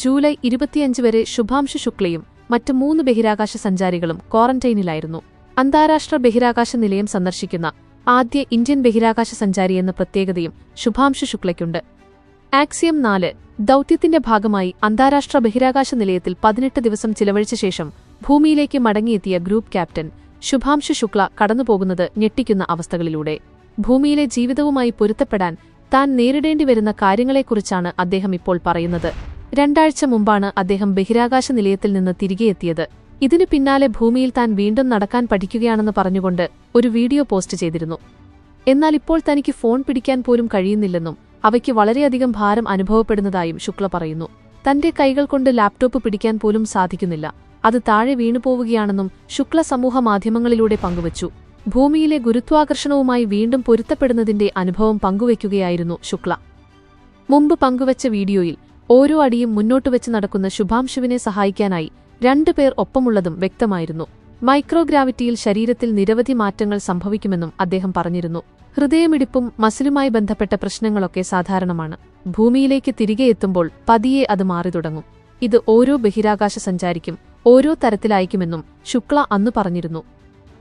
July ഇരുപത്തിയഞ്ച് വരെ ശുഭാംശു ശുക്ലയും മറ്റ് മൂന്ന് ബഹിരാകാശ സഞ്ചാരികളും ക്വാറന്റൈനിലായിരുന്നു. അന്താരാഷ്ട്ര ബഹിരാകാശ നിലയം സന്ദർശിക്കുന്ന ആദ്യ ഇന്ത്യൻ ബഹിരാകാശ സഞ്ചാരി എന്ന പ്രത്യേകതയും ശുഭാംശു ശുക്ലയ്ക്കുണ്ട്. ആക്സിയം നാല് ദൗത്യത്തിന്റെ ഭാഗമായി അന്താരാഷ്ട്ര ബഹിരാകാശ നിലയത്തിൽ പതിനെട്ട് ദിവസം ചിലവഴിച്ച ശേഷം ഭൂമിയിലേക്ക് മടങ്ങിയെത്തിയ ഗ്രൂപ്പ് ക്യാപ്റ്റൻ ശുഭാംശു ശുക്ല കടന്നുപോകുന്നത് ഞെട്ടിക്കുന്ന അവസ്ഥകളിലൂടെ. ഭൂമിയിലെ ജീവിതവുമായി പൊരുത്തപ്പെടാൻ താൻ നേരിടേണ്ടി വരുന്ന കാര്യങ്ങളെക്കുറിച്ചാണ് അദ്ദേഹം ഇപ്പോൾ പറയുന്നത്. രണ്ടാഴ്ച മുമ്പാണ് അദ്ദേഹം ബഹിരാകാശ നിലയത്തിൽ നിന്ന് തിരികെ എത്തിയത്. ഇതിനു പിന്നാലെ ഭൂമിയിൽ താൻ വീണ്ടും നടക്കാൻ പഠിക്കുകയാണെന്ന് പറഞ്ഞുകൊണ്ട് ഒരു വീഡിയോ പോസ്റ്റ് ചെയ്തിരുന്നു. എന്നാൽ ഇപ്പോൾ തനിക്ക് ഫോൺ പിടിക്കാൻ പോലും കഴിയുന്നില്ലെന്നും അവയ്ക്ക് വളരെയധികം ഭാരം അനുഭവപ്പെടുന്നതായും ശുക്ല പറയുന്നു. തന്റെ കൈകൾ കൊണ്ട് ലാപ്ടോപ്പ് പിടിക്കാൻ പോലും സാധിക്കുന്നില്ല. അത് താഴെ വീണുപോവുകയാണെന്നും ശുക്ല സമൂഹ മാധ്യമങ്ങളിലൂടെ പങ്കുവച്ചു. ഭൂമിയിലെ ഗുരുത്വാകർഷണവുമായി വീണ്ടും പൊരുത്തപ്പെടുന്നതിന്റെ അനുഭവം പങ്കുവയ്ക്കുകയായിരുന്നു ശുക്ല. മുമ്പ് പങ്കുവച്ച വീഡിയോയിൽ ഓരോ അടിയും മുന്നോട്ട് വെച്ച് നടക്കുന്ന ശുഭാംശുവിനെ സഹായിക്കാനായി രണ്ടുപേർ ഒപ്പമുള്ളതും വ്യക്തമായിരുന്നു. മൈക്രോഗ്രാവിറ്റിയിൽ ശരീരത്തിൽ നിരവധി മാറ്റങ്ങൾ സംഭവിക്കുമെന്നും അദ്ദേഹം പറഞ്ഞിരുന്നു. ഹൃദയമിടിപ്പും മസിലുമായി ബന്ധപ്പെട്ട പ്രശ്നങ്ങളൊക്കെ സാധാരണമാണ്. ഭൂമിയിലേക്ക് തിരികെ എത്തുമ്പോൾ പതിയെ അത് മാറി തുടങ്ങും. ഇത് ഓരോ ബഹിരാകാശ സഞ്ചാരിക്കും ഓരോ തരത്തിലായിരിക്കുമെന്നും ശുക്ല അന്നു പറഞ്ഞിരുന്നു.